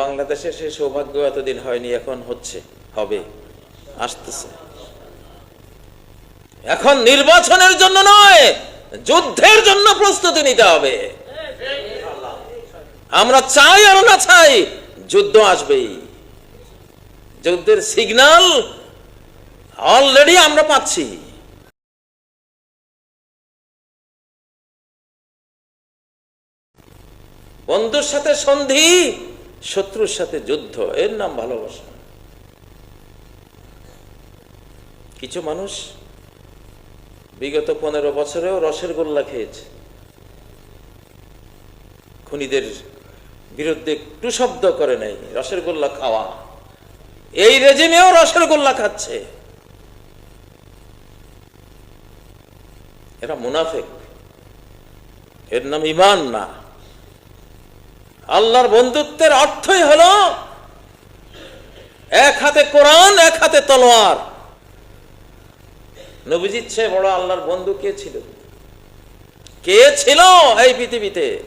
বাংলাদেশে সে সৌভাগ্য এতদিন হয়নি, এখন হচ্ছে, হবে, আসতেছে। এখন নির্বাচনের জন্য নয়, যুদ্ধের জন্য প্রস্তুতি নিতে হবে। আমরা চাই আর না চাই, যুদ্ধ আসবেই। যুদ্ধের সিগন্যাল অলরেডি আমরা পাচ্ছি। বন্ধুর সাথে সন্ধি শত্রুর সাথে যুদ্ধ, এর নাম ভালোবাসা। কিছু মানুষ বিগত পনেরো বছরেও রসের গোল্লা খেয়েছে। খুনিদের বিরুদ্ধে একটু শব্দ করে নাই, রসের গোল্লা খাওয়া। এই রেজিমেও রসের গোল্লা খাচ্ছে। এরা মুনাফেক। এর নাম ইমান না। আল্লাহর বন্ধুত্বের অর্থই হলো এক হাতে কোরআন, এক হাতে তলোয়ার। নবীজির চেয়ে বড় আল্লাহর বন্ধু কে ছিল? কে ছিল এই পৃথিবীতে?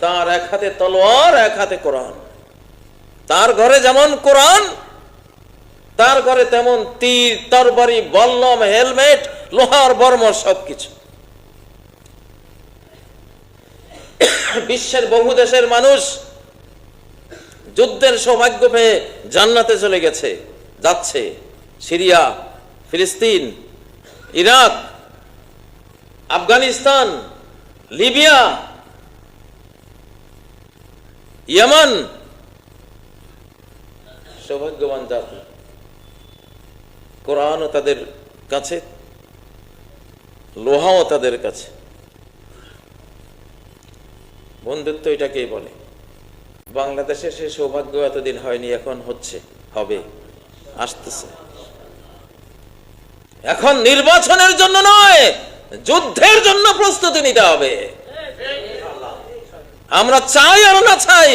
তার এক হাতে তলোয়ার, এক হাতে কোরআন। তার ঘরে যেমন কোরআন, তার ঘরে তেমন তীর, তরবারি, বল্লম, হেলমেট, লোহার বর্ম সবকিছু। বিশ্বের বহু দেশের মানুষ যুদ্ধের সৌভাগ্য পেয়ে জান্নাতে চলে গেছে, যাচ্ছে। সিরিয়া, ফিলিস্তিন, ইরাক, আফগানিস্তান, লিবিয়া, ইয়ামান। সৌভাগ্যবান জাতি কোরআনও তাদের কাছে, লোহাও তাদের কাছে। বন্ধুত্ব এটাকেই বলে। বাংলাদেশে সে সৌভাগ্য এতদিন হয়নি, এখন হচ্ছে, হবে, আসতেছে। এখন নির্বাচনের জন্য নয়, যুদ্ধের জন্য প্রস্তুতি নিতে হবে। আমরা চাই আর না চাই,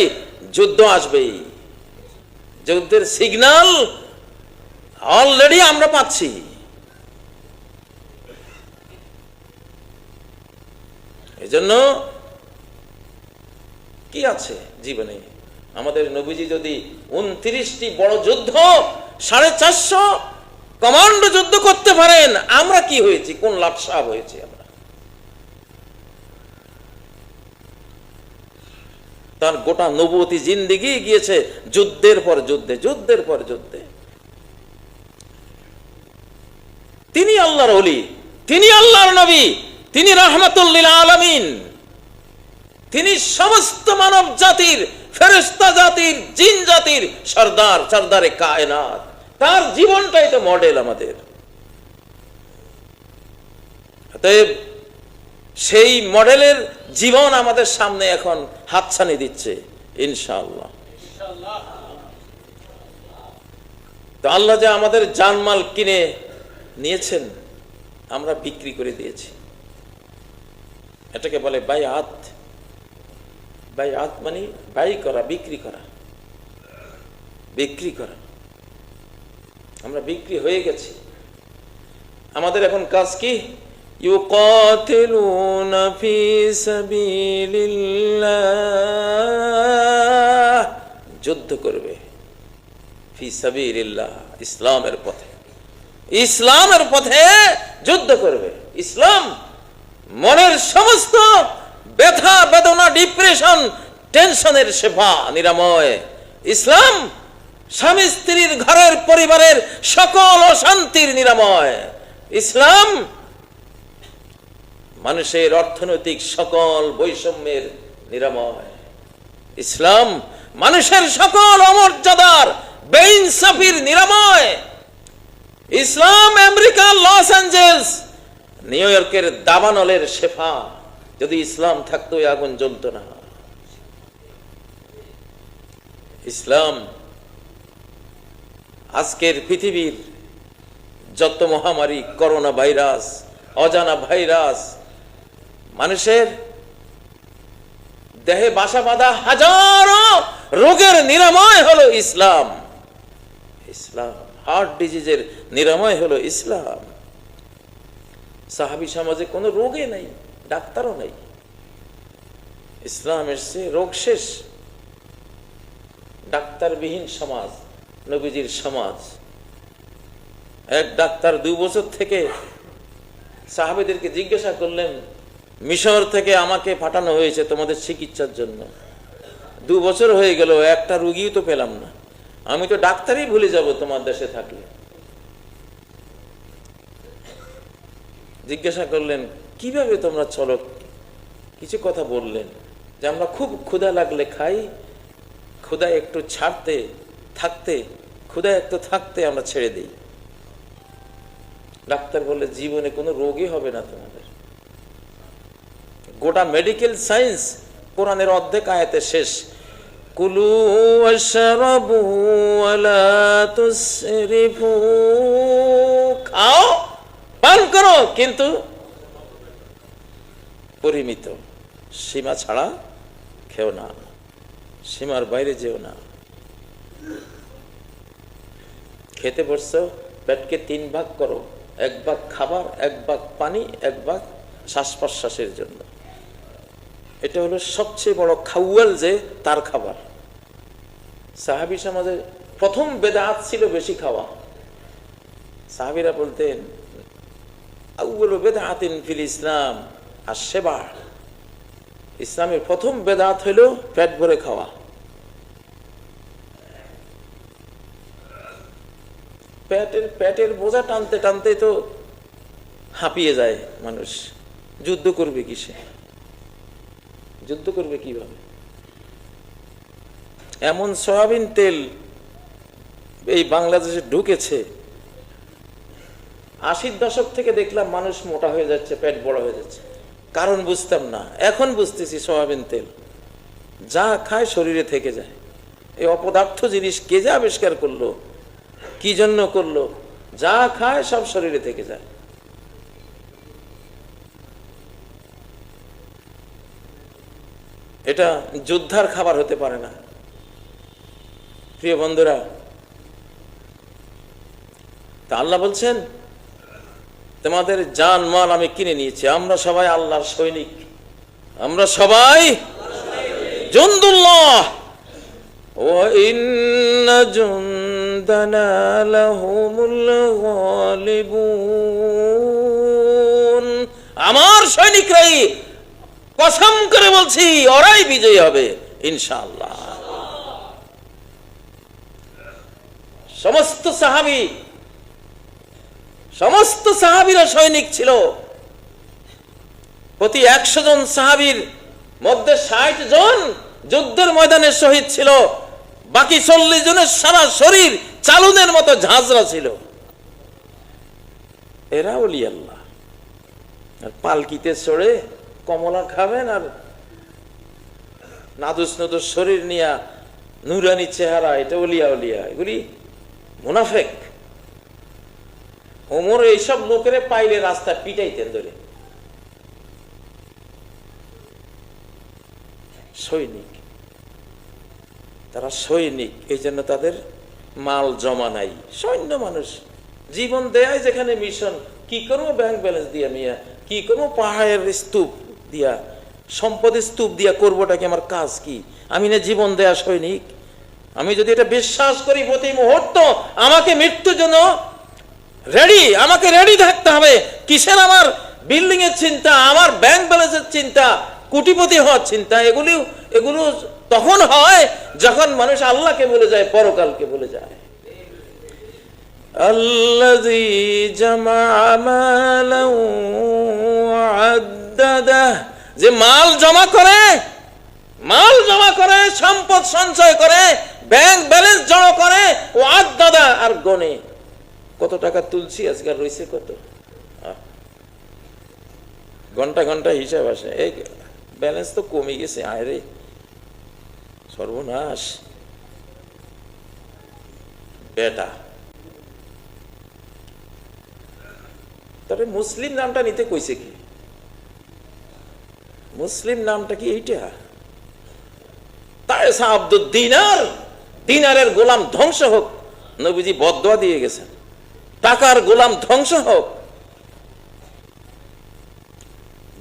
যুদ্ধ আসবেই। যুদ্ধের সিগন্যাল অলরেডি আমরা পাচ্ছি। এজন্য জন্য কি আছে জীবনে? আমাদের নবীজি যদি উনত্রিশটি বড় যুদ্ধ, সাড়ে চারশো কমান্ডো যুদ্ধ করতে পারেন, আমরা কি হয়েছি? কোন লাভসাব হয়েছি আমরা? তার গোটা নবতী জিন্দিগি গিয়েছে যুদ্ধের পর যুদ্ধে, যুদ্ধের পর যুদ্ধে। তিনি আল্লাহর অলি তিনি আল্লাহর নবী, তিনি রহমতুল্লিল আলমিন। তিনি সমস্ত মানব জাতির ফেরেস্তা জাতির, জিন জাতির সর্দার, সর্দারে কায়নাত। তার জীবনটাই তো মডেল আমাদের। সেই মডেলের জীবন আমাদের সামনে এখন হাতছানি দিচ্ছে, ইনশাআল্লাহ। তো আল্লাহ যে আমাদের জানমাল কিনে নিয়েছেন, আমরা বিক্রি করে দিয়েছি। এটাকে বলে বাই আত বাই আত মানে বাই করা বিক্রি করা বিক্রি করা আমরা বিক্রি হয়ে গেছি আমাদের এখন কাজ কি يقاتلون في سبيل الله যুদ্ধ করবে ফি সাবিলিল্লাহ ইসলামের পথে ইসলামের পথে যুদ্ধ করবে ইসলাম মনের সমস্ত ব্যথা, বেদনা ডিপ্রেশন টেনশনের সেবা, নিরাময়। ইসলাম, স্বামী স্ত্রীর ঘরের পরিবারের সকল অশান্তির নিরাময়। ইসলাম, মানুষের অর্থনৈতিক সকল বৈষম্যের নিরাময়। ইসলাম, মানুষের সকল অমর্যাদার বেইনসাফির নিরাময়। ইসলাম, আমেরিকা, লস অ্যাঞ্জেলস, নিউ ইয়র্কের দাবানলের শেফা। যদি ইসলাম থাকতো আগুন জ্বলত না। ইসলাম আজকের পৃথিবীর যত মহামারী, করোনা ভাইরাস, অজানা ভাইরাস, মানুষের দেহে বাসা বাঁধা হাজারো রোগের নিরাময় হলো ইসলাম। ইসলাম হার্ট ডিজিজের নিরাময় হলো ইসলাম। সাহাবি সমাজে কোনো রোগে নেই। ডাক্তারও নেই। ইসলাম এসছে, রোগ শেষ। ডাক্তারবিহীন সমাজ, নবীজির সমাজ। এক ডাক্তার দুই বছর থেকে সাহাবেদেরকে জিজ্ঞাসা করলেন, মিশর থেকে আমাকে পাঠানো হয়েছে তোমাদের চিকিৎসার জন্য। দু বছর হয়ে গেল, একটা রুগীও তো পেলাম না। আমি তো ডাক্তারই ভুলে যাব তোমার দেশে থাকলে। জিজ্ঞাসা করলেন কীভাবে তোমরা চলো? কিছু কথা বললেন যে আমরা খুব ক্ষুধা লাগলে খাই, ক্ষুধা একটু ছাড়তে, থাকতে, ক্ষুধা একটু থাকতে আমরা ছেড়ে দিই। ডাক্তার বললে, জীবনে কোনো রোগই হবে না তোমাদের। গোটা মেডিকেল সায়েন্স কোরআনের অর্ধেক আয়াতে শেষ। কুলু খাও, পান করো, কিন্তু পরিমিত। সীমা ছাড়া খেও না। সীমার বাইরে যেও না। খেতে বসছো, পেটকে তিন ভাগ করো। এক ভাগ খাবার, এক ভাগ পানি, এক ভাগ শ্বাস প্রশ্বাসের জন্য। এটা হলো সবচেয়ে বড় খাউয়াল যে তার খাবার। সাহাবি সমাজে প্রথম বেদাত ছিল বেশি খাওয়া। সাহাবিরা বলতেন আউ্বল বেদাতিন ফিল ইসলাম। আর সেবা ইসলামের প্রথম বেদাত হইল পেট ভরে খাওয়া। পেটের পেটের বোঝা টানতে টানতে তো হাঁপিয়ে যায় মানুষ। যুদ্ধ করবে কিসে? যুদ্ধ করবে কীভাবে? এমন সয়াবিন তেল এই বাংলাদেশে ঢুকেছে। আশির দশক থেকে দেখলাম মানুষ মোটা হয়ে যাচ্ছে, পেট বড় হয়ে যাচ্ছে। কারণ বুঝতাম না। এখন বুঝতেছি সোয়াবিন তেল। যা খায় শরীরে থেকে যায়। এই অপদার্থ জিনিস কে যে আবিষ্কার করল? কি জন্য করল? যা খায় সব শরীরে থেকে যায়। এটা যোদ্ধার খাবার হতে পারে না। প্রিয় বন্ধুরা, তা আল্লাহ বলছেন তোমাদের জান মাল আমি কিনে নিয়েছি। আমরা সবাই আল্লাহর সৈনিক। আমরা সবাই জন্দুল্লাহ। ও ইন্ন আমার সৈনিকরাই কসম করে বলছি, ওরাই বিজয়ী হবে, ইনশাআল্লাহ। সমস্ত সাহাবি সমস্ত সাহাবিরা সৈনিক ছিল। প্রতি একশো জন সাহাবির মধ্যে ষাট জন যুদ্ধের ময়দানে শহীদ ছিল। বাকি চল্লিশ জনের সারা শরীর চালুনের মতো ঝাঁঝরা ছিল। এরা ওলি আল্লাহ। আর পালকিতে চড়ে কমলা খাবেন আর নাদুস নদুস শরীর নিয়া নুরানি চেহারা, এটা ওলিয়া ওলিয়া। এগুলি মুনাফেক। ওমর এইসব লোকেরে পাইলে রাস্তা পিটাইতেন ধরে। সৈনিক। তারা সৈনিক এই জন্য তাদের মাল জমা নাই। সৈন্য মানুষ। জীবন দেয় যেখানে মিশন কি করব ব্যাংক ব্যালেন্স দিয়া মিয়া? কি করব পাহাড়ের স্তূপ দিয়া? সম্পদের স্তূপ দিয়া করবোটা কি আমার কাজ কি? আমি না জীবন দেয়া সৈনিক? আমি যদি এটা বিশ্বাস করি প্রতি মুহূর্ত, আমাকে মৃত্যুর জন্য রেডি আমাকে রেডি থাকতে হবে কিসের আমার বিল্ডিং এর চিন্তা আমার ব্যাংক ব্যালেন্সের চিন্তা কোটিপতি হওয়ার চিন্তা এগুলি এগুলো তখন হয় যখন মানুষ আল্লাহকে বলে যায় পরকালকে বলে যায় الذي جمع مالا وعدده যে মাল জমা করে মাল জমা করে সম্পদ সঞ্চয় করে ব্যাংক ব্যালেন্স জমা করে ও আদাদা আর গনে কত টাকা তুলছি আজকাল রয়েছে কত? ঘণ্টা ঘণ্টা হিসাব আসে। এই ব্যালেন্স তো কমে গেছে, আয় রে। সর্বনাশ। বেটা। তবে মুসলিম নামটা নিতে কইছে কি? মুসলিম নামটা কি এইটা? তাই আব্দুল দিনার দিনারের গোলাম ধ্বংস হোক, নবীজি বদয়া দিয়ে গেছেন। টাকার গোলাম ধ্বংস হোক।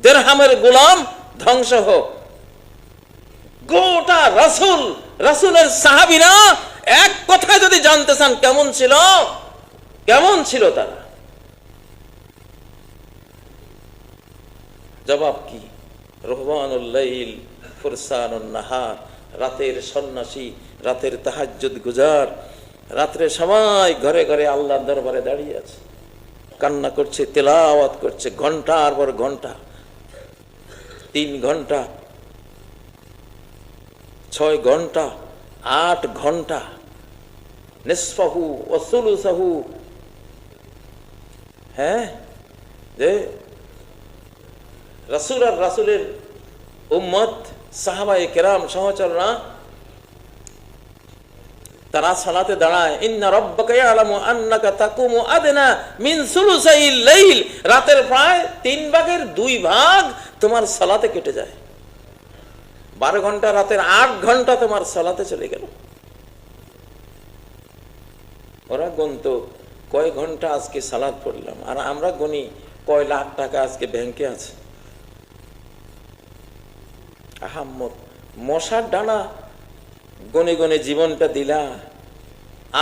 দেড়হামের গোলাম ধ্বংস হোক। গোটা রাসুল, রাসূলের সাহাবীরা এক কথায় যদি জানতে চান কেমন ছিল কেমন ছিল তারা? জবাব কি? রহমানুল্লাইল ফুরসানুন নাহার, রাতের সন্ন্যাসী, রাতের তাহাজ্জুদ গুজার রাত্রে সবাই ঘরে ঘরে আল্লাহর দরবারে দাঁড়িয়ে আছে। কান্না করছে, তেলাওয়াত করছে, ঘণ্টার পর ঘণ্টা। তিন ঘণ্টা, ছয় ঘণ্টা, আট ঘণ্টা। নিসফাহু ওসুলুসাহু হ্যাঁ? যে রাসুল আর রাসুলের উম্মত সাহাবাই কেরাম সহচররা তারা সালাতে দাঁড়ায়, ইন্না রব্বাকা ইয়ালামু আন্নাকা তাকুমু আদনা মিন সুলুসাইল লাইল। রাতের প্রায় তিন ভাগের দুই ভাগ তোমার সালাতে কেটে যায়। বারো ঘণ্টা রাতের আট ঘণ্টা তোমার সালাতে চলে গেল। ওরা কয় ঘণ্টা আজকে সালাদ পড়লাম? আর আমরা গনি কয় লাখ টাকা আজকে ব্যাংকে আছে? আহাম্মদ, মশার ডানা গনে গনে জীবনটা দিলা।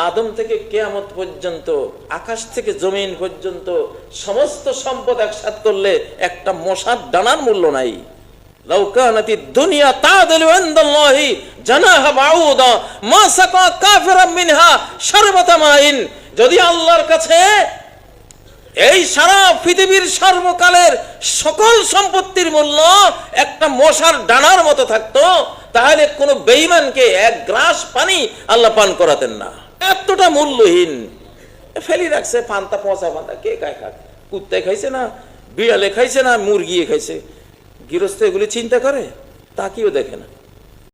আদম থেকে কেয়ামত পর্যন্ত, আকাশ থেকে জমিন পর্যন্ত সমস্ত সম্পদ একসাথ করলে একটা মশার ডানার মূল্য নাই। যদি আল্লাহর কাছে এই সারা পৃথিবীর সর্বকালের সকল সম্পত্তির মূল্য একটা মশার ডানার মতো থাকতো তাহলে কোনো বেইমানকে এক গ্লাস পানি আল্লাহ পান করাতেন না। এতটা মূল্যহীন। ফেলি রাখছে, পান্তা পচা পান্তা, কে খায় খাক? কুত্তায় খাইছে না, বিড়ালে খাইছে না, মুরগিয়ে খাইছে। গৃহস্থ এগুলি চিন্তা করে তা কেউ দেখে না।